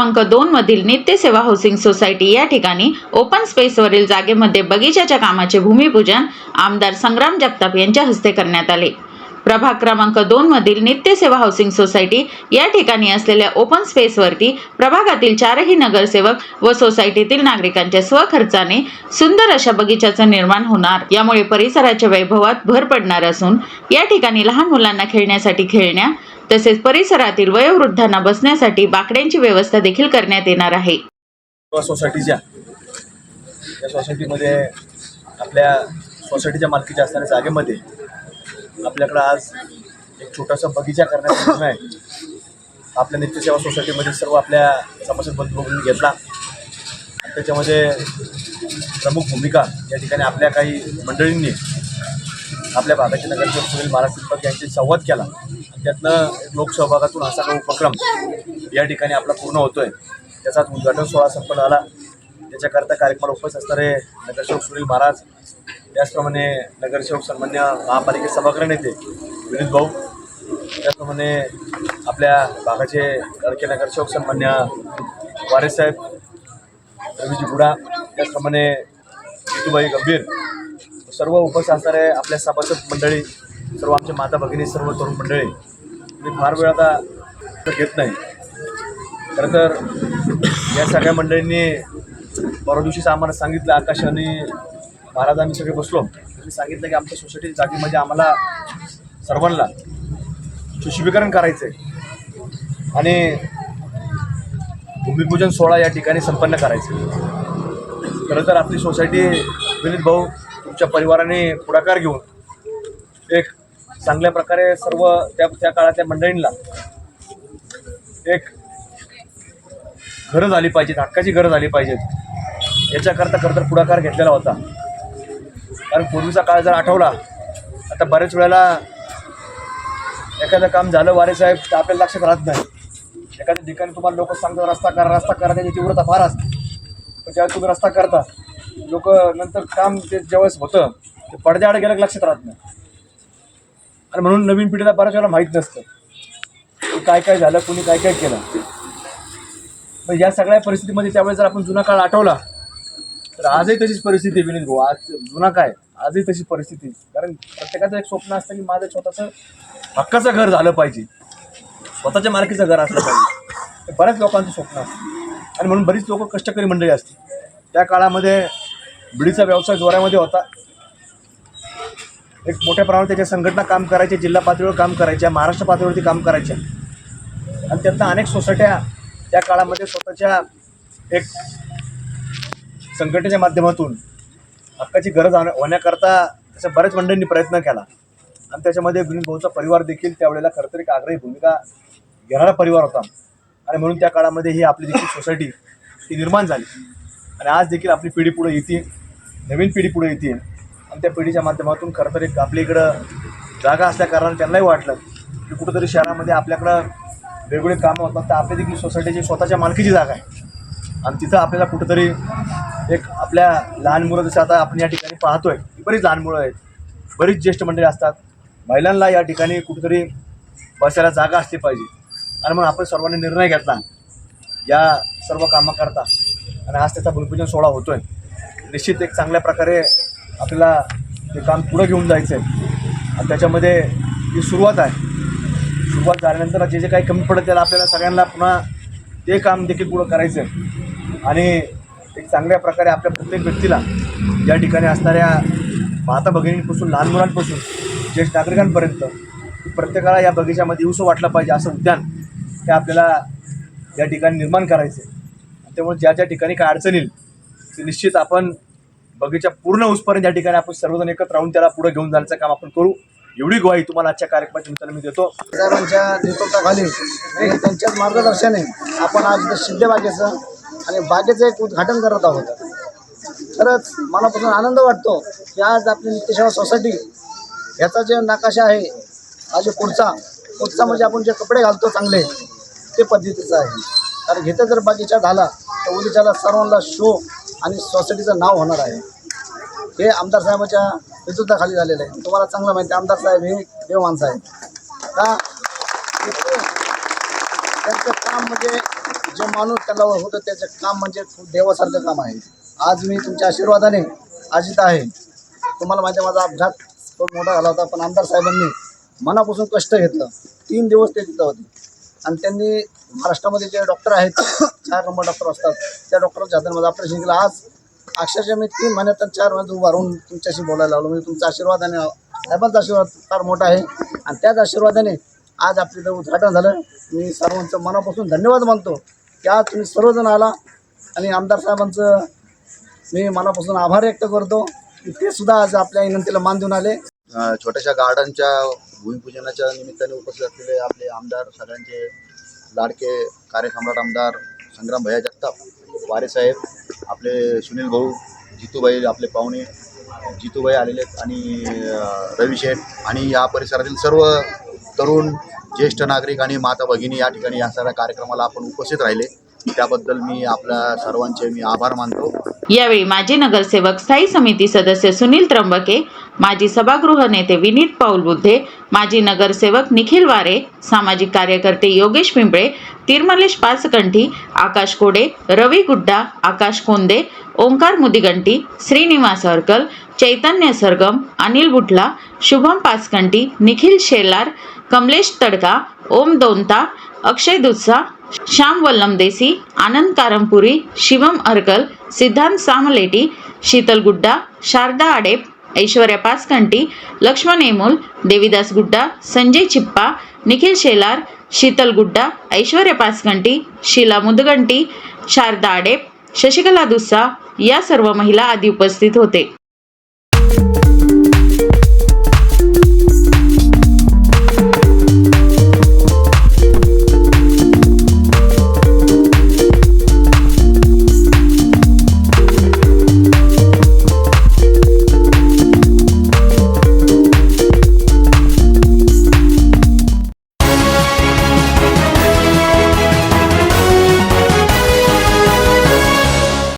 क्रमांक दोन मधील नित्यसेवा हाऊसिंग सोसायटी या ठिकाणी ओपन स्पेसवरील जागेमध्ये बगीच्याच्या कामाचे भूमिपूजन आमदार संग्राम जगताप यांच्या हस्ते करण्यात आले. प्रभाग क्रमांक दोन मधील नित्यसेवा हाऊसिंग सोसायटी या ठिकाणी असलेल्या ओपन स्पेसवरती प्रभागातील चारही नगरसेवक व सोसायटीतील नागरिकांच्या स्वखर्चाने सुंदर अशा बगीचाचं निर्माण होणार यामुळे परिसराच्या वैभवात भर पडणार असून या ठिकाणी लहान मुलांना खेळण्यासाठी खेळण्या तसेच परिसरातील वयोवृद्धांना बसण्यासाठी बाकड्यांची व्यवस्था देखील करण्यात येणार आहे. सोसायटीच्या या सोसायटीमध्ये आपल्या सोसायटीच्या मालकीच्या असणाऱ्या जागेमध्ये आपल्याकडं आज एक छोटासा बगीचा करण्याचा निर्णय आहे. आपल्या नित्यसेवा सोसायटीमध्ये सर्व आपल्या सभासद बघून घेतला. त्याच्यामध्ये प्रमुख भूमिका या ठिकाणी आपल्या काही मंडळींनी आपल्या भागाचे नगरसेवक सुनील महाराज तिप्पट यांची संवाद केला. त्यातनं लोकसहभागातून असा काही उपक्रम या ठिकाणी आपला पूर्ण होतोय. त्याचाच उद्घाटन सोहळा संपन्न झाला. त्याच्याकरता कार्यक्रमाला उपस्थित असणारे नगरसेवक सुनील महाराज त्याचप्रमाणे नगरसेवक सन्मान्य महापालिकेचे सभागृह नेते विनीत भाऊ त्याचप्रमाणे आपल्या भागाचे लडके नगरसेवक सन्मान्य वारेसाहेब रवीजी गुडा त्याचप्रमाणे जितूबाई गंभीर सर्व उपस्थित असणारे आपल्या सभासद मंडळी सर्व आमच्या माता भगिनी सर्व तरुण मंडळी मी फार वेळ आता घेत नाही. खरं तर या सगळ्या मंडळींनी परवा दिवशीच आम्हाला सांगितलं आकाश आणि महाराज आम्ही सगळे बसलो. त्यांनी सांगितलं की आमच्या सोसायटी जागेमध्ये म्हणजे आम्हाला सर्वांना सुशुभीकरण करायचं आहे आणि भूमिपूजन सोहळा या ठिकाणी संपन्न करायचं खरं तर आपली सोसायटी विनीत भाऊ आमच्या परिवाराने पुढाकार घेऊन एक चांगल्या प्रकारे सर्व त्या त्या काळातल्या मंडळींना एक घरं झाली पाहिजेत हक्काची घरं झाली पाहिजेत याच्याकरता खरं तर पुढाकार घेतलेला होता. कारण पूर्वीचा काळ जर आठवला आता बऱ्याच वेळेला एखादं काम झालं वारे साहेब तर आपल्याला लक्षात राहत नाही. एखाद्या ठिकाणी तुम्हाला लोक सांगतात रस्ता करा रस्ता करा त्याची तीव्रता फार असते. पण ज्यावेळेस तुम्ही रस्ता करता लोक नंतर काम ते ज्यावेळेस होतं ते पडद्याआड गेलं लक्षात राहत नाही. आणि म्हणून नवीन पिढीला बऱ्याच वेळेला माहीत नसतं की काय काय झालं कोणी काय काय केलं. मग या सगळ्या परिस्थितीमध्ये त्यावेळेस जर आपण जुना काळ आठवला तर आजही तशीच परिस्थिती विनीत भाऊ. आज जुना काय? आजही तशी परिस्थिती कारण प्रत्येकाचं एक स्वप्न असतं की माझं स्वतःचं हक्काचं घर झालं पाहिजे. स्वतःच्या मालकीचं घर असलं पाहिजे. बऱ्याच लोकांचं स्वप्न असतं. आणि म्हणून बरीच लोक कष्टकरी मंडळी असते त्या काळामध्ये बिडीचा व्यवसाय जोरामध्ये होता. एक मोठ्या प्रमाणात त्याच्या संघटना काम करायच्या जिल्हा पातळीवर काम करायच्या महाराष्ट्र पातळीवरती काम करायच्या. आणि त्यातनं अनेक सोसायट्या त्या काळामध्ये स्वतःच्या एक संघटनेच्या माध्यमातून हक्काची गरज होण्याकरता त्याच्या बऱ्याच मंडळींनी प्रयत्न केला. आणि त्याच्यामध्ये विनीत भाऊचा परिवार देखील त्यावेळेला खरं तर एक आग्रही भूमिका घेणारा परिवार होता. आणि म्हणून त्या काळामध्ये ही आपली देखील सोसायटी ती निर्माण झाली. आणि आज देखील आपली पिढी पुढे येते. नवीन पिढी पुढे येते आणि त्या पिढीच्या माध्यमातून खरं तर एक आपल्या इकडं जागा असल्याकारणाने त्यांनाही वाटलं की कुठंतरी शहरामध्ये आपल्याकडं वेगवेगळे कामं होतात. तर आपली देखील सोसायटीची स्वतःच्या मालकीची जागा आहे. आणि तिथं आपल्याला कुठंतरी एक आपल्या लहान मुलं जसं आता आपण या ठिकाणी पाहतोय की बरीच लहान मुलं आहेत. बरीच ज्येष्ठ मंडळी असतात. महिलांना या ठिकाणी कुठंतरी बसायला जागा असली पाहिजे. आणि मग आपण सर्वांनी निर्णय घेतला. या सर्व कामाकरता आणि आज त्याचा भूमिपूजन सोहळा आहे निश्चित एक चांगल्या प्रकारे आपल्याला ते काम पुढं घेऊन जायचं आहे आणि त्याच्यामध्ये ही सुरुवात आहे सुरुवात झाल्यानंतर जे जे काही कमी पडत त्याला आपल्याला सगळ्यांना पुन्हा ते काम देखील पुढं करायचं आहे आणि एक चांगल्या प्रकारे आपल्या प्रत्येक व्यक्तीला या ठिकाणी असणाऱ्या माता भगिनींपासून लहान मुलांपासून ज्येष्ठ नागरिकांपर्यंत प्रत्येकाला या बगीच्यामध्ये येऊसं वाटलं पाहिजे असं उद्यान हे आपल्याला या ठिकाणी निर्माण करायचं आहे त्यामुळे ज्या ज्या ठिकाणी काय अडचण येईल निश्चित आपण बगीचा पूर्ण उसपर्यंत या ठिकाणी आपण सर्वजण एकत्र राहून त्याला पुढे घेऊन जाण्याचं काम आपण करू. एवढी ग्वाही तुम्हाला आजच्या कार्यक्रमाच्या निमित्तानं मी देतो. साहेबांच्या नेतृत्वाखाली आणि त्यांच्याच मार्गदर्शने आपण आज सिद्ध बागेचं आणि बागेचं एक उद्घाटन करत आहोत. खरंच मनापासून आनंद वाटतो की आज आपली नित्यसेवा सोसायटी ह्याचा जे नकाशा आहे हा जो पुढचा पुढचा म्हणजे आपण जे कपडे घालतो चांगले ते पद्धतीचं आहे. कारण घेतं जर बागीचा झाला तर उद्याच्याला सर्वांना शो आणि सोसायटीचं नाव होणार आहे. हे आमदार साहेबाच्या नेतृत्वाखाली झालेलं आहे. तुम्हाला चांगलं माहिती आहे. आमदार साहेब हे देव माणसं आहेत का त्यांचं काम म्हणजे जे माणूस त्याला होतं त्याचं काम म्हणजे खूप देवासारखं काम आहे. आज मी तुमच्या आशीर्वादाने आज आहे. तुम्हाला माहिती आहे माझा अपघात खूप मोठा झाला होता पण आमदार साहेबांनी मनापासून कष्ट घेतलं. तीन दिवस ते तिथं होते. आणि त्यांनी महाराष्ट्रामध्ये जे डॉक्टर आहेत चार नंबर डॉक्टर असतात. त्या डॉक्टरच्या हाताने ऑपरेशन केलं. आज अक्षरशः मी तीन महिन्यात आणि चार महिन्यात उभारून तुमच्याशी बोलायला लागलो. म्हणजे तुमचा आशीर्वाद आणि साहेबांचा आशीर्वाद फार मोठा आहे. आणि त्याच आशीर्वादाने आज आपलं इथं उद्घाटन झालं. मी सर्वांचं मनापासून धन्यवाद मानतो. की आज तुम्ही सर्वजण आला आणि आमदार साहेबांचं मी मनापासून आभार व्यक्त करतो. ते सुद्धा आज आपल्या विनंतीला मान देऊन आले. छोट्याशा गार्डनच्या भूमिपूजनाच्या निमित्ताने उपस्थित असलेले आपले आमदार सगळ्यांचे लाडके कार्यसम्राट आमदार संग्राम भैया जगताप वारेसाहेब आपले सुनील भाऊ जितूबाई आपले पाहुणे जितूबाई आलेले आहेत आणि रवी शेठ आणि या परिसरातील सर्व तरुण ज्येष्ठ नागरिक आणि माता भगिनी या ठिकाणी या सगळ्या कार्यक्रमाला आपण उपस्थित राहिले. त्याबद्दल मी आपल्या सर्वांचे मी आभार मानतो. यावेळी माजी नगरसेवक स्थायी समिती सदस्य सुनील त्र्यंबके माजी सभागृह नेते विनीत पाऊल बुद्धे माजी नगरसेवक निखिल वारे सामाजिक कार्यकर्ते योगेश पिंपळे तिरमलेश पाचकंठी आकाश कोडे रवी गुड्डा आकाश कोंदे ओंकार मुदिगंटी श्रीनिवास हरकल चैतन्य सरगम अनिल बुटला शुभम पाचकंटी निखिल शेलार कमलेश तडका ओम दोनता अक्षय दुत्सा श्याम वल्लम देसी आनंद कारमपुरी शिवम अरकल सिद्धांत सामलेटी शीतल गुड्डा शारदा आडेप ऐश्वर्या पाचकंटी लक्ष्मण एमोल देविदास गुड्डा संजय चिप्पा निखिल शेलार शीतल गुड्डा ऐश्वर्या पाचकंटी शीला मुदगंटी शारदा आडेप शशिकला दुस्सा या सर्व महिला आदी उपस्थित होते